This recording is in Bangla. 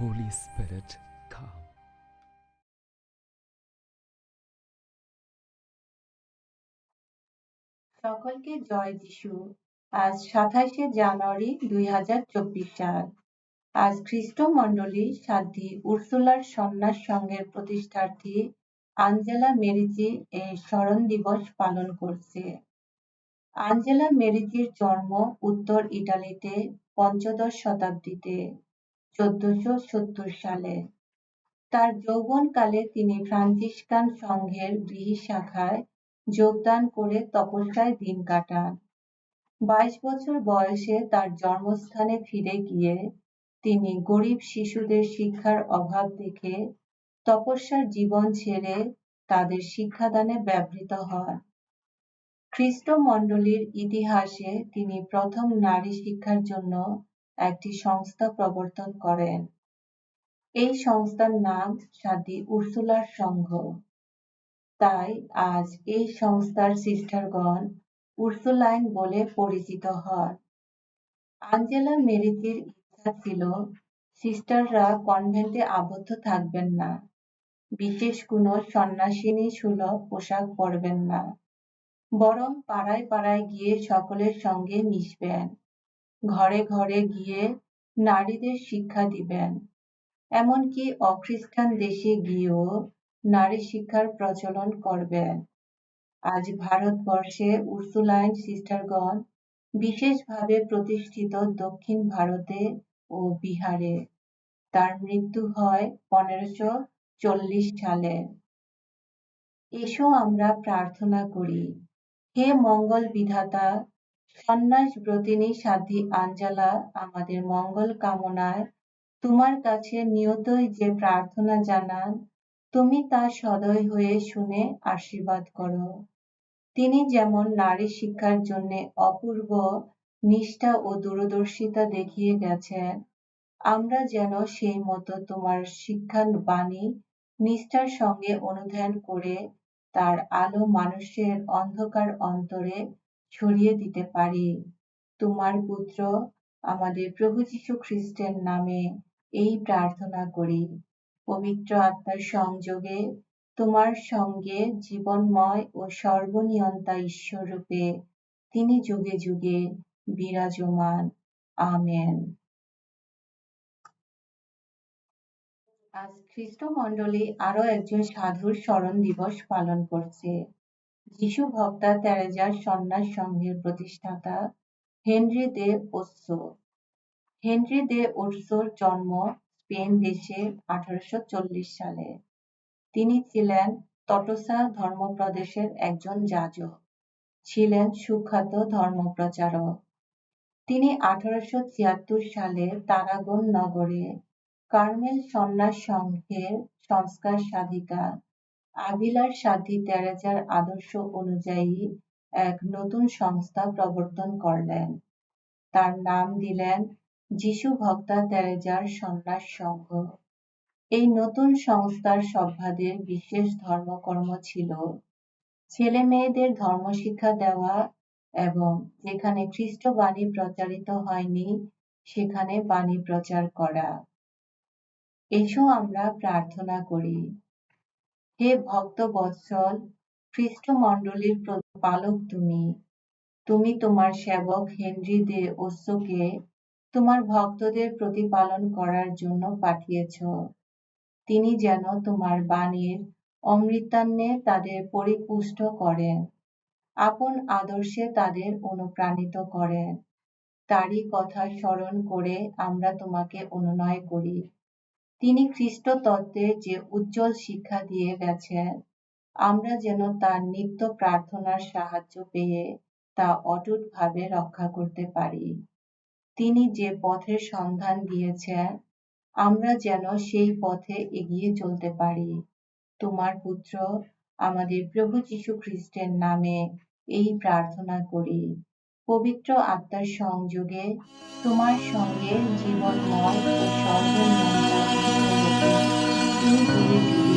Holy Spirit, come. সকলকে জয় যিশু। আজ সাতাশে জানুয়ারি দুই হাজার চব্বিশ সাল আজ খ্রিস্ট মণ্ডলী সাধ্বী উর্সুলার সন্ন্যাস সংঘের প্রতিষ্ঠার্থী আঞ্জেলা মেরিজি এই স্মরণ দিবস পালন করছে। আঞ্জেলা মেরিজির জন্ম উত্তর ইটালিতে পঞ্চদশ শতাব্দীতে। চোদ্দশো সত্তর সালে। তার যৌবনকালে তিনি ফ্রান্সিসকান সংঘের গৃহী শাখায় যোগদান করে তপস্যায় দিন কাটান। বাইশ বছর বয়সে তার জন্মস্থানে ফিরে গিয়ে তিনি গরিব শিশুদের শিক্ষার অভাব দেখে তপস্যার জীবন ছেড়ে তাদের শিক্ষাদানে ব্যবহৃত হন। খ্রিস্ট মণ্ডলীর ইতিহাসে তিনি প্রথম নারী শিক্ষার জন্য একটি সংস্থা প্রবর্তন করেন। এই সংস্থার নাম সাদী উর্সুলার সংঘ। তাই আজ এই সংস্থার সিস্টারগণ উর্সুলাইন বলে পরিচিত হন। আঞ্জেলা মেরিজির ইচ্ছা ছিল সিস্টাররা কনভেন্টে আবদ্ধ থাকবেন না। বিশেষ কোনো সন্ন্যাসিনী সুলভ পোশাক পরবেন না। বরং পাড়ায় পাড়ায় গিয়ে সকলের সঙ্গে মিশবেন। ঘরে ঘরে গিয়ে নারীদের শিক্ষা দিবেন। এমনকি অখ্রিস্টান দেশে গিয়েও নারী শিক্ষার প্রচলন করবেন। আজ ভারতবর্ষে উর্সুলাইন সিস্টারগণ বিশেষভাবে প্রতিষ্ঠিত দক্ষিণ ভারতে ও বিহারে। তার মৃত্যু হয় পনেরোশো চল্লিশ সালে। এসো আমরা প্রার্থনা করি, হে মঙ্গল বিধাতা সন্ন্যাস ব্রতিনী সাধ্বী আঞ্জালা আমাদের মঙ্গল কামনায় তোমার কাছে নিয়তই যে প্রার্থনা জানান, তুমি তা সদয় হয়ে শুনে আশীর্বাদ করো। তিনি যেমন নারী শিক্ষার জন্য অপূর্ব নিষ্ঠা ও দূরদর্শিতা দেখিয়ে গেছেন, আমরা যেন সেই মতো তোমার শিক্ষার বাণী নিষ্ঠার সঙ্গে অনুধ্যান করে তার আলো মানুষের অন্ধকার অন্তরে ছড়িয়ে দিতে পারি। তোমার পুত্র আমাদের প্রভু যীশু খ্রিস্টের নামে এই প্রার্থনা করি, পবিত্র আত্মার সংযোগে তোমার সঙ্গে জীবনময় ও সর্বনিয়ন্তা ঈশ্বর রূপে তিনি যুগে যুগে বিরাজমান। আমেন। আজ খ্রিস্ট মণ্ডলী আরও একজন সাধুর স্মরণ দিবস পালন করছে। যিশু ভক্তা তেরেজার সন্ন্যাস সংঘের প্রতিষ্ঠাতা হেনরি দে ওসো হেনরি দে ওরসোর জন্ম স্পেন দেশে আঠারোশো সালে। তিনি ছিলেন তটসা ধর্মপ্রদেশের একজন যাজক। ছিলেন সুখ্যাত ধর্মপ্রচারক। তিনি আঠারোশো ছিয়াত্তর সালে তারাগন নগরে কার্মেল সন্ন্যাস সংঘের সংস্কার সাধিকা আবিলার সাথী তেরেজার আদর্শ অনুযায়ী এক নতুন সংস্থা প্রবর্তন করলেন। তার নাম দিলেন যিশু ভক্তা তেরেজার সন্ন্যাস সংঘ। এই নতুন সংস্থার সভ্যাদের বিশেষ ধর্মকর্ম ছিল ছেলে মেয়েদের ধর্মশিক্ষা দেওয়া এবং যেখানে খ্রিস্ট বাণী প্রচারিত হয়নি, সেখানে বাণী প্রচার করা। এসো আমরা প্রার্থনা করি। হে ভক্ত বৎসল খ্রিস্ট মণ্ডলীর পালক তুমি। তুমি তোমার সেবক হেনরি দে ওসোকে তোমার ভক্তদের প্রতিপালন করার জন্য পাঠিয়েছ। তিনি যেন তোমার বাণীর অমৃতান্নে তাদের পরিপুষ্ট করেন আপন আদর্শে তাদের অনুপ্রাণিত করেন তারই কথা স্মরণ করে আমরা তোমাকে অনুনয় করি। তিনি খ্রিস্ট তত্ত্বের যে উজ্জ্বল শিক্ষা দিয়ে গেছেন, আমরা যেন তার নিত্য প্রার্থনার সাহায্য পেয়ে তা অটুটভাবে রক্ষা করতে পারি। তিনি যে পথের সন্ধান দিয়েছেন, আমরা যেন সেই পথে এগিয়ে চলতে পারি। তোমার পুত্র আমাদের প্রভু যীশু খ্রিস্টের নামে এই প্রার্থনা করি। পবিত্র আত্মার সংযোগে তোমার সঙ্গে জীবনময় ও তুমি যুগে